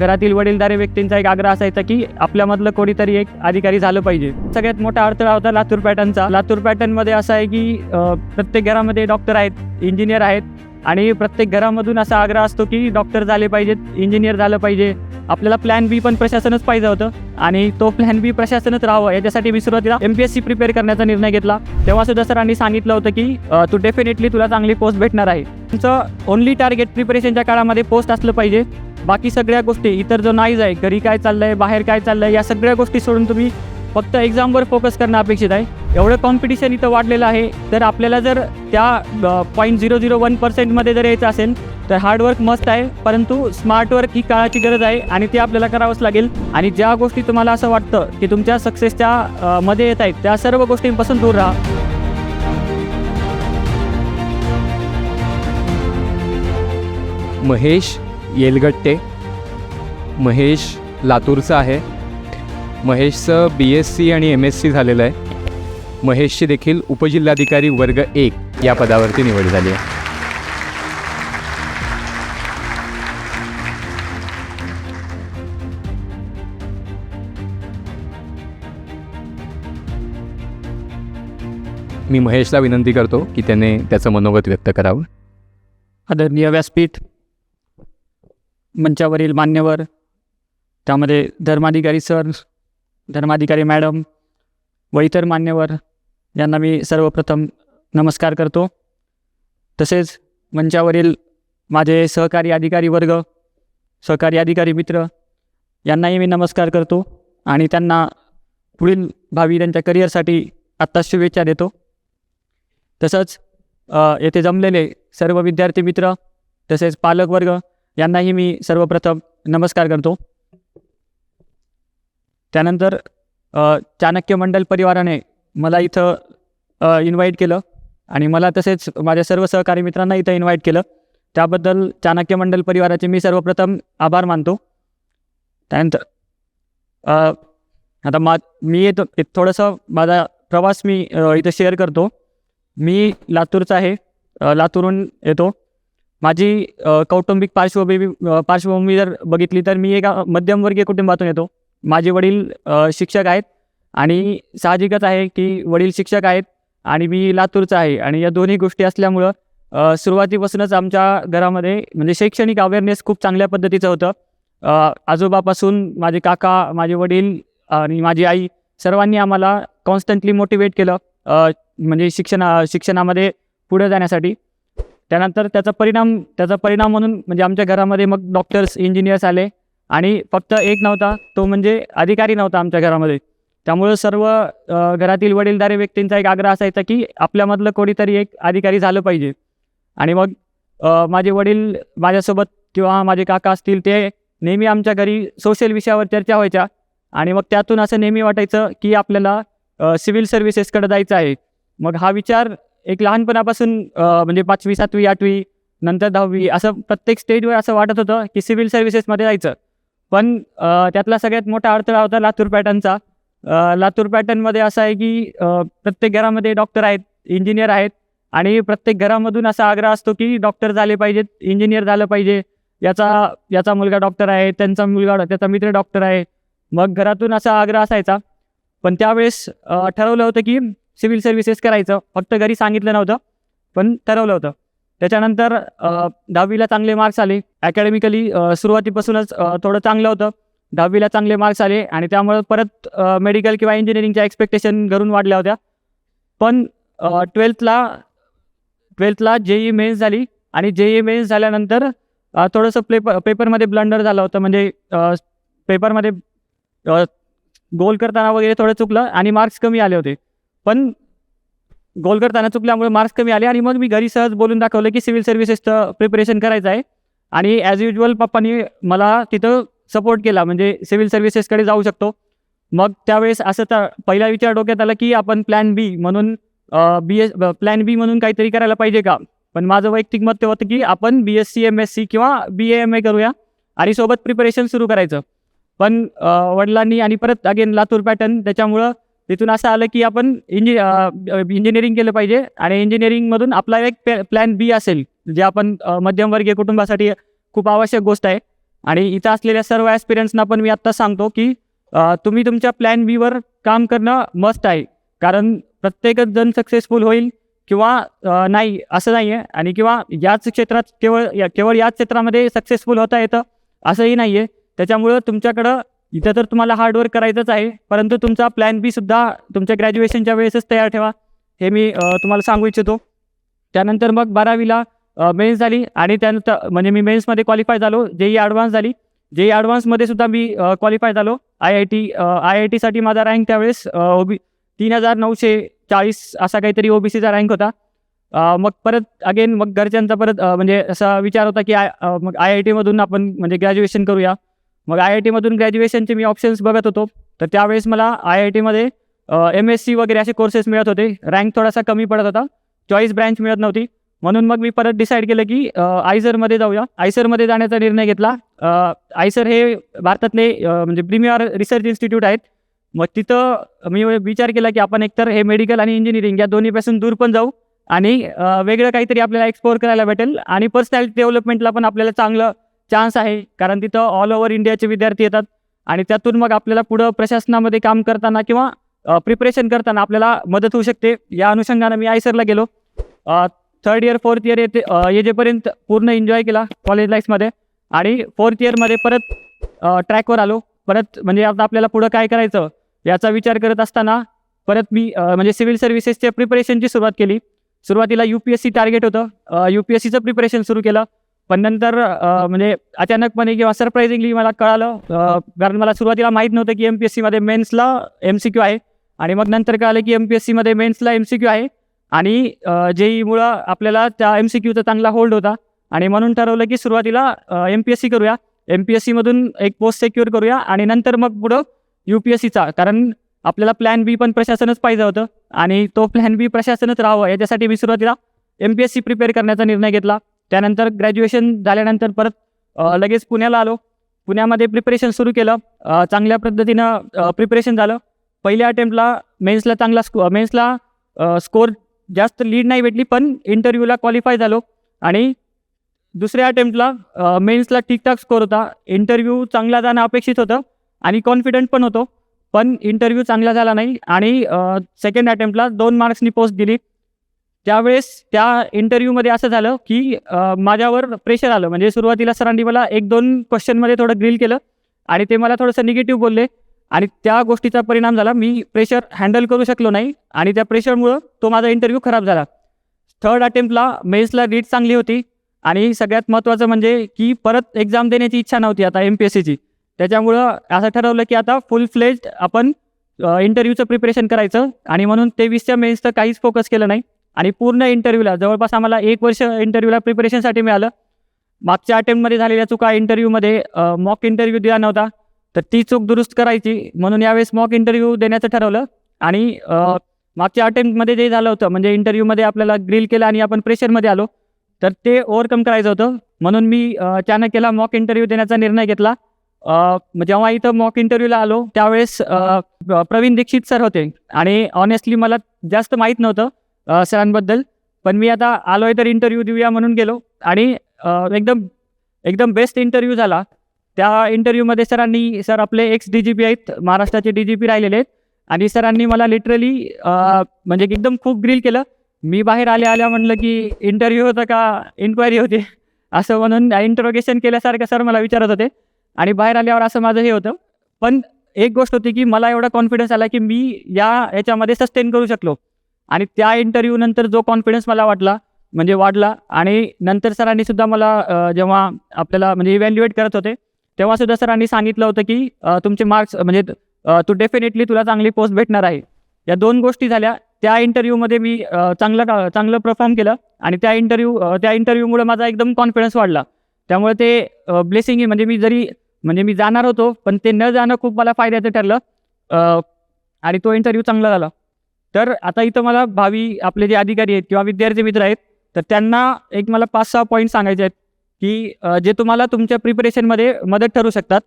घरातील वडीलधारे व्यक्तींचा एक आग्रह असायचा की आपल्यामधलं कोणीतरी एक अधिकारी झालं पाहिजे. सगळ्यात मोठा अडथळा होता लातूर पॅटर्नचा. लातूर पॅटर्नमध्ये असं आहे की प्रत्येक घरामध्ये डॉक्टर आहेत इंजिनियर आहेत आणि प्रत्येक घरामधून असा आग्रह असतो की डॉक्टर झाले पाहिजेत इंजिनियर झालं पाहिजे. आपल्याला प्लॅन बी पण प्रशासनच पाहिजे होतं आणि तो प्लॅन बी प्रशासनच राहावं याच्यासाठी मी सुरुवातीला M P S C prepare करण्याचा निर्णय घेतला. तेव्हा सुद्धा सरांनी सांगितलं होतं की तू डेफिनेटली तुला चांगली पोस्ट भेटणार आहे. तुमचं ओनली टार्गेट प्रिपरेशनच्या काळामध्ये पोस्ट असलं पाहिजे. बाकी सगळ्या गोष्टी इतर जो नाईज आहे घरी काय चाललंय बाहेर काय चाललंय या सगळ्या गोष्टी सोडून तुम्ही फक्त एक्झामवर फोकस करणं अपेक्षित आहे. एवढं कॉम्पिटिशन इथं वाढलेलं आहे तर आपल्याला जर त्या पॉईंट झिरो झिरो वन पर्सेंटमध्ये जर यायचं असेल तर हार्डवर्क मस्त आहे परंतु स्मार्ट वर्क ही काळाची गरज आहे आणि ते आपल्याला करावंच लागेल. आणि ज्या गोष्टी तुम्हाला असं वाटतं की तुमच्या सक्सेसच्या मध्ये येत आहेत त्या सर्व गोष्टींपासून दूर राहा. महेश येलगट्टे. महेश लातूरचा आहे. महेशचं बी एस सी आणि एम एस सी झालेलं आहे. महेशची देखील उपजिल्हाधिकारी वर्ग एक या पदावरती निवड झाली आहे. मी महेशला विनंती करतो की त्याने त्याचं मनोगत व्यक्त करावं. आदरणीय व्यासपीठ मंचावरील मान्यवर त्यामध्ये धर्माधिकारी सर धर्माधिकारी मॅडम व इतर मान्यवर यांना मी सर्वप्रथम नमस्कार करतो. तसेच मंचावरील माझे सहकारी अधिकारी वर्ग सहकारी अधिकारी मित्र यांनाही मी नमस्कार करतो आणि त्यांना पुढील भावी त्यांच्या करिअरसाठी आत्ता शुभेच्छा देतो. तसंच येथे जमलेले सर्व विद्यार्थी मित्र तसेच पालकवर्ग यांनाही मी सर्वप्रथम नमस्कार करतो. त्यानंतर चाणक्य मंडल परिवाराने मला इथं अ, इन्व्हाइट केलं आणि मला तसेच माझ्या सर्व सहकारी मित्रांना इथं इन्व्हाइट केलं. त्याबद्दल चाणक्य मंडल परिवाराचे मी सर्वप्रथम आभार मानतो. त्यानंतर आता मा मी येतो थोडंसं माझा प्रवास मी इथं शेअर करतो. मी लातूरचा आहे. लातूरहून येतो. माझी कौटुंबिक पार्श्वभूमी पार्श्वभूमी जर बघितली तर मी एका मध्यमवर्गीय कुटुंबातून येतो. माझे वडील शिक्षक आहेत आणि साहजिकच आहे की वडील शिक्षक आहेत आणि मी लातूरचा आहे आणि या दोन्ही गोष्टी असल्यामुळं सुरुवातीपासूनच आमच्या घरामध्ये म्हणजे शैक्षणिक अवेअरनेस खूप चांगल्या पद्धतीचं होतं. आजोबापासून माझे काका माझे वडील आणि माझी आई सर्वांनी आम्हाला कॉन्स्टंटली मोटिवेट केलं म्हणजे शिक्षणा शिक्षणामध्ये पुढे जाण्यासाठी. त्यानंतर त्याचा परिणाम त्याचा परिणाम म्हणून म्हणजे आमच्या घरामध्ये मग डॉक्टर्स इंजिनियर्स आले. आणि फक्त एक नव्हता तो म्हणजे अधिकारी नव्हता आमच्या घरामध्ये. त्यामुळं सर्व घरातील वडीलधारी व्यक्तींचा एक आग्रह असायचा की आपल्यामधलं कोणीतरी एक अधिकारी झालं पाहिजे. आणि मग माझे वडील माझ्यासोबत किंवा माझे काका असतील ते नेहमी आमच्या घरी सोशल विषयावर चर्चा व्हायच्या. आणि मग त्यातून असं नेहमी वाटायचं की आपल्याला सिव्हिल सर्व्हिसेसकडे जायचं आहे. मग हा विचार एक लहानपणापासून म्हणजे पाचवी सातवी आठवी नंतर दहावी असं प्रत्येक स्टेजवर असं वाटत होतं की सिव्हिल सर्व्हिसेसमध्ये जायचं. पण त्यातला सगळ्यात मोठा अडथळा होता लातूर पॅटर्नचा. लातूर पॅटर्नमध्ये असं आहे की प्रत्येक घरामध्ये डॉक्टर आहेत इंजिनियर आहेत आणि प्रत्येक घरामधून असा आग्रह असतो की डॉक्टर झाले पाहिजेत इंजिनियर झालं पाहिजे. याचा याचा मुलगा डॉक्टर आहे त्यांचा मुलगा त्याचा मित्र डॉक्टर आहे. मग घरातून असा आग्रह असायचा. पण त्यावेळेस ठरवलं होतं की सिव्हिल सर्व्हिसेस करायचं. फक्त घरी सांगितलं नव्हतं पण ठरवलं होतं. त्याच्यानंतर दहावीला चांगले मार्क्स आले. अकॅडमिकली सुरुवातीपासूनच थोडं चांगलं होतं. दहावीला चांगले मार्क्स आले आणि त्यामुळे परत मेडिकल किंवा इंजिनिअरिंगच्या एक्सपेक्टेशन घरून वाढल्या होत्या. पण ट्वेल्थला ट्वेल्थला जेई मेन्स झाली आणि जेई मेन्स झाल्यानंतर थोडंसं पेपर पेपरमध्ये ब्लंडर झालं होतं. म्हणजे पेपरमध्ये गोल करताना वगैरे थोडं चुकलं आणि मार्क्स कमी आले होते. पण गोल करताना चुकल्यामुळे मार्क्स कमी आले आणि मग मी घरी सहज बोलून दाखवलं की सिव्हिल सर्व्हिसेसचं प्रिपरेशन करायचं आहे. आणि ॲज युजल पप्पांनी मला तिथं सपोर्ट केला म्हणजे सिव्हिल सर्व्हिसेसकडे जाऊ शकतो. मग त्यावेळेस असं तर पहिला विचार डोक्यात आला की आपण प्लॅन बी म्हणून बी एस प्लॅन बी म्हणून काहीतरी करायला पाहिजे का? पण माझं वैयक्तिक मत ते होतं की आपण B S C M S C किंवा बी ए एम ए करूया आणि सोबत प्रिपरेशन सुरू करायचं. पण वडिलांनी आणि परत अगेन लातूर पॅटर्न त्याच्यामुळं तिथून असं आलं की आपण इंजि इंजिनिअरिंग केलं पाहिजे. आणि इंजिनिअरिंगमधून आपला एक प्लॅन बी असेल जे आपण मध्यमवर्गीय कुटुंबासाठी खूप आवश्यक गोष्ट आहे. आणि इथं असलेल्या सर्व ॲस्पिरियन्सना पण मी आत्ता सांगतो की तुम्ही तुमच्या प्लॅन बीवर काम करणं मस्ट आहे. कारण प्रत्येकच जण सक्सेसफुल होईल किंवा नाही असं नाही आहे आणि किंवा याच क्षेत्रात केवळ या केवळ याच क्षेत्रामध्ये सक्सेसफुल होता येतं असंही नाही आहे त्याच्यामुळं तुमच्याकडं इथं तर तुम्हाला हार्डवर्क करायचंच आहे परंतु तुमचा प्लॅन बी सुद्धा तुमच्या ग्रॅज्युएशनच्या वेळेसच तयार ठेवा हे मी तुम्हाला सांगू इच्छितो. त्यानंतर मग बारावीला मेन्स झाली आणि त्यानंतर म्हणजे मी मेन्समध्ये क्वालिफाय झालो जेई ॲडव्हान्स झाली. जेई ॲडव्हान्समध्ये सुद्धा मी क्वालिफाय झालो. I I T I I टीसाठी माझा रँक त्यावेळेस ओबी तीन हजार नऊशे चाळीस असा काहीतरी ओ बी सीचा रँक होता मग परत अगेन मग घरच्यांचा परत म्हणजे असा विचार होता की आय मग आय आय टीमधून आपण म्हणजे ग्रॅज्युएशन करूया. मग आय आय टीमधून ग्रॅज्युएशनचे मी ऑप्शन्स बघत होतो. तर त्यावेळेस मला आय आय टीमध्ये एम एस सी वगैरे असे कोर्सेस मिळत होते. रँक थोडासा कमी पडत होता. चॉईस ब्रँच मिळत नव्हती. म्हणून मग मी परत डिसाईड केलं की अ, आयसरमध्ये जाऊया. आयसरमध्ये जाण्याचा निर्णय घेतला. आयसर हे भारतातले म्हणजे प्रीमियर रिसर्च इन्स्टिट्यूट आहेत. मग तिथं मी विचार केला की आपण एकतर हे मेडिकल आणि इंजिनिअरिंग या दोन्हीपासून दूर पण जाऊ आणि वेगळं काहीतरी आपल्याला एक्सप्लोअर करायला भेटेल आणि पर्सनॅलिटी डेव्हलपमेंटला पण आपल्याला चांगलं चान्स आहे. कारण तिथं ऑल ओव्हर इंडियाचे विद्यार्थी येतात. आणि त्यातून मग आपल्याला पुढं प्रशासनामध्ये काम करताना किंवा प्रिपरेशन करताना आपल्याला मदत होऊ शकते. या अनुषंगानं मी आयसरला गेलो. थर्ड इयर फोर्थ इयर येते येजेपर्यंत पूर्ण एन्जॉय केला कॉलेज लाईफमध्ये आणि फोर्थ इयरमध्ये परत ट्रॅकवर आलो. परत म्हणजे आता आपल्याला पुढं काय करायचं याचा विचार करत असताना परत मी म्हणजे सिव्हिल सर्व्हिसेसच्या प्रिपरेशनची सुरुवात केली. सुरुवातीला U P S C target होतं. यू पी एस सीचं प्रिपरेशन सुरू केलं. पण नंतर म्हणजे अचानकपणे किंवा सरप्राईझिंगली मला कळालं कारण मला सुरुवातीला माहीत नव्हतं की एम पी एस सीमध्ये मेन्सला एम सी क्यू आहे. आणि मग नंतर कळालं की एम पी एस सीमध्ये मेन्सला एम सी क्यू आहे. आणि जेईमुळं आपल्याला त्या एम सी क्यूचा चांगला होल्ड होता. आणि म्हणून ठरवलं की सुरुवातीला एम पी एस सी करूया. एम पी एस सीमधून एक पोस्ट सेक्युअर करूया. आणि नंतर मग पुढं यू पी एस सीचा कारण आपल्याला प्लॅन बी पण प्रशासनच पाहिजे होतं. आणि तो प्लॅन बी प्रशासनच राहावं याच्यासाठी मी सुरुवातीला M P S C prepare करण्याचा निर्णय घेतला. त्यानंतर ग्रॅज्युएशन झाल्यानंतर परत लगेच पुण्याला आलो. पुण्यामध्ये प्रिपरेशन सुरू केलं. चांगल्या पद्धतीनं प्रिपरेशन झालं. पहिल्या अटेम्प्टला मेन्सला चांगला स्को मेन्सला स्कोर जास्त लीड नाही भेटली पण इंटरव्ह्यूला क्वालिफाय झालो. आणि दुसऱ्या अटेम्प्टला मेन्सला ठीकठाक स्कोर होता. इंटरव्ह्यू चांगला जाणं अपेक्षित होतं आणि कॉन्फिडंट पण होतो. पण इंटरव्ह्यू चांगला झाला नाही. आणि सेकंड अटेम्प्टला दोन मार्क्सनी पोस्ट दिली. त्यावेळेस त्या इंटरव्ह्यूमध्ये असं झालं की माझ्यावर प्रेशर आलं. म्हणजे सुरुवातीला सरांनी मला एक दोन क्वेश्चनमध्ये थोडं ग्रिल केलं आणि ते मला थोडंसं निगेटिव्ह बोलले. आणि त्या गोष्टीचा परिणाम झाला. मी प्रेशर हँडल करू शकलो नाही आणि त्या प्रेशरमुळं तो माझा इंटरव्ह्यू खराब झाला. थर्ड अटेम्प्टला मेन्सला रीड चांगली होती आणि सगळ्यात महत्त्वाचं म्हणजे की परत एक्झाम देण्याची इच्छा नव्हती आता एम पी एस सीची त्याच्यामुळं असं ठरवलं की आता फुल फ्लेज आपण इंटरव्ह्यूचं प्रिपरेशन करायचं आणि म्हणून तेवीसच्या मेन्सचं काहीच फोकस केलं नाही. आणि पूर्ण इंटरव्ह्यूला जवळपास आम्हाला एक वर्ष इंटरव्ह्यूला प्रिपरेशनसाठी मिळालं. मागच्या अटेम्प्टमध्ये झालेल्या चुका इंटरव्ह्यूमध्ये मॉक इंटरव्ह्यू दिला नव्हता. तर ती चूक दुरुस्त करायची म्हणून यावेळेस मॉक इंटरव्ह्यू देण्याचं ठरवलं. आणि मागच्या अटेम्प्टमध्ये जे झालं होतं म्हणजे इंटरव्ह्यूमध्ये आपल्याला ग्रिल केलं आणि आपण प्रेशरमध्ये आलो तर ते ओव्हरकम करायचं होतं. म्हणून मी चाणक्यला मॉक इंटरव्ह्यू देण्याचा निर्णय घेतला. जेव्हा इथं मॉक इंटरव्ह्यूला आलो त्यावेळेस प्रवीण दीक्षित सर होते. आणि ऑनेस्टली मला जास्त माहीत नव्हतं. सरांबद्दल. पण मी आता आलो आहे तर इंटरव्ह्यू देऊया म्हणून गेलो. आणि एकदम एकदम बेस्ट इंटरव्ह्यू झाला. त्या इंटरव्ह्यूमध्ये सरांनी सर आपले एक्स डी जी पी आहेत महाराष्ट्राचे डी जी पी राहिलेले आहेत. आणि सरांनी मला लिटरली म्हणजे एकदम खूप ग्रील केलं. मी बाहेर आल्या आल्या म्हणलं की इंटरव्ह्यू होतं का? इन्क्वायरी होती. असं म्हणून इंटरोगेशन केल्यासारखं सर मला विचारत होते. आणि बाहेर आल्यावर असं माझं हे होतं. पण एक गोष्ट होती की मला एवढा कॉन्फिडन्स आला की मी या याच्यामध्ये सस्टेन करू शकलो. आणि त्या इंटरव्ह्यू नंतर जो कॉन्फिडन्स मला वाटला म्हणजे वाढला आणि नंतर सरांनी सुद्धा मला जेव्हा आपल्याला म्हणजे इव्हॅल्युएट करत होते तेव्हा सुद्धा सरांनी सांगितलं होतं की तुमचे मार्क्स म्हणजे तू डेफिनेटली तुला चांगली पोस्ट भेटणार आहे. या दोन गोष्टी झाल्या. त्या इंटरव्ह्यूमध्ये मी चांगलं का चांगलं परफॉर्म केलं आणि त्या इंटरव्ह्यू त्या इंटरव्ह्यूमुळे माझा एकदम कॉन्फिडन्स वाढला. त्यामुळे ते ब्लेसिंग म्हणजे मी जरी म्हणजे मी जाणार होतो पण ते न जाणं खूप मला फायद्याचं ठरलं. आणि तो इंटरव्ह्यू चांगला झाला. तर आता इथं मला भावी आपले जे अधिकारी आहेत किंवा विद्यार्थी मित्र आहेत तर त्यांना एक मला पाच सहा पॉईंट सांगायचे आहेत की जे तुम्हाला तुमच्या प्रिपरेशनमध्ये मदत ठरू शकतात.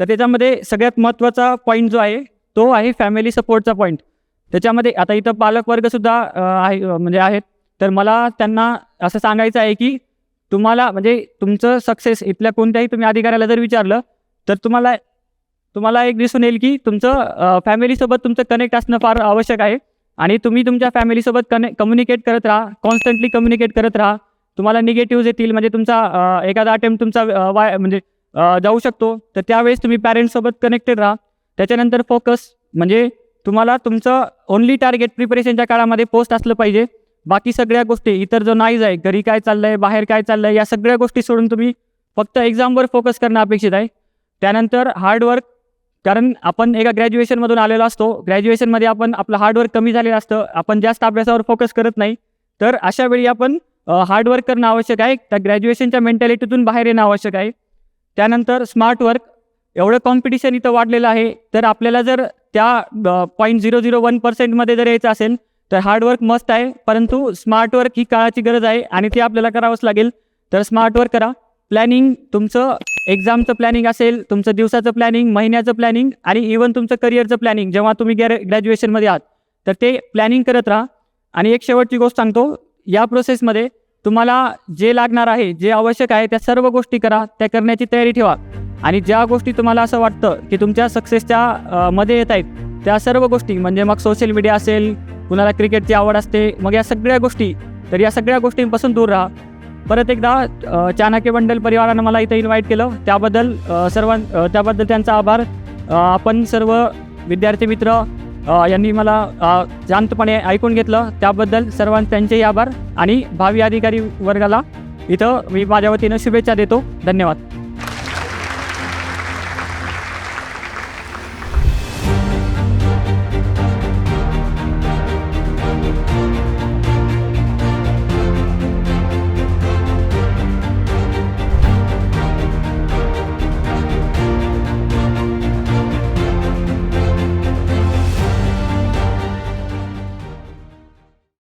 तर त्याच्यामध्ये सगळ्यात महत्त्वाचा पॉईंट जो आहे तो आहे फॅमिली सपोर्टचा पॉईंट त्याच्यामध्ये आता इथं पालकवर्गसुद्धा आहे म्हणजे आहेत. तर मला त्यांना असं सांगायचं आहे की तुम्हाला म्हणजे तुमचं सक्सेस इथल्या कोणत्याही तुम्ही अधिकाऱ्याला जर विचारलं तर तुम्हाला तुम्हाला एक दिसून येईल की तुमचं फॅमिलीसोबत तुमचं कनेक्ट असणं फार आवश्यक आहे. आणि तुम्ही तुमच्या फॅमिलीसोबत कने कम्युनिकेट करत राहा कॉन्स्टंटली कम्युनिकेट करत राहा. तुम्हाला निगेटिव्ह येतील म्हणजे तुमचा एखादा अटेम्प्ट तुमचा वाय म्हणजे जाऊ शकतो. तर त्यावेळेस तुम्ही पॅरेंट्ससोबत कनेक्टेड राहा. त्याच्यानंतर फोकस म्हणजे तुम्हाला तुमचं ओनली टार्गेट प्रिपरेशनच्या काळामध्ये पोस्ट असलं पाहिजे. बाकी सगळ्या गोष्टी इतर जो नाईज आहे घरी काय चाललं आहे बाहेर काय चाललं आहे या सगळ्या गोष्टी सोडून तुम्ही फक्त एक्झामवर फोकस करणं अपेक्षित आहे. त्यानंतर हार्डवर्क कारण आपण एका ग्रॅज्युएशनमधून आलेलो असतो. ग्रॅज्युएशनमध्ये आपण आपलं हार्डवर्क कमी झालेलं असतं. आपण जास्त अभ्यासावर फोकस करत नाही. तर अशा वेळी आपण हार्डवर्क करणं आवश्यक आहे. त्या ग्रॅज्युएशनच्या मेंटॅलिटीतून बाहेर येणं आवश्यक आहे. त्यानंतर स्मार्ट वर्क एवढं कॉम्पिटिशन इथं वाढलेलं आहे. तर आपल्याला जर त्या पॉईंट झिरो झिरो वन पर्सेंटमध्ये जर यायचं असेल तर हार्डवर्क मस्त आहे. परंतु स्मार्ट वर्क ही काळाची गरज आहे आणि ते आपल्याला करावंच लागेल. तर स्मार्ट वर्क करा. प्लॅनिंग तुमचं एक्झामचं प्लॅनिंग असेल तुमचं दिवसाचं प्लॅनिंग महिन्याचं प्लॅनिंग आणि इवन तुमचं करिअरचं प्लॅनिंग जेव्हा तुम्ही गॅर ग्रॅज्युएशनमध्ये आहात तर ते प्लॅनिंग करत राहा. आणि एक शेवटची गोष्ट सांगतो या प्रोसेसमध्ये तुम्हाला जे लागणार आहे जे आवश्यक आहे त्या सर्व गोष्टी करा त्या करण्याची तयारी ठेवा. आणि ज्या गोष्टी तुम्हाला असं वाटतं की तुमच्या सक्सेसच्या मध्ये येत आहेत त्या सर्व गोष्टी म्हणजे मग सोशल मीडिया असेल कुणाला क्रिकेटची आवड असते मग या सगळ्या गोष्टी तर या सगळ्या गोष्टींपासून दूर राहा. परत एकदा चाणक्य मंडल परिवारानं मला इथं इन्व्हाइट केलं. त्याबद्दल सर्वां त्याबद्दल त्यांचा आभार. आपण सर्व विद्यार्थी मित्र यांनी मला शांतपणे ऐकून घेतलं. त्याबद्दल सर्वां त्यांचेही आभार. आणि भावी अधिकारी वर्गाला इथं मी माझ्या वतीनं शुभेच्छा देतो. धन्यवाद.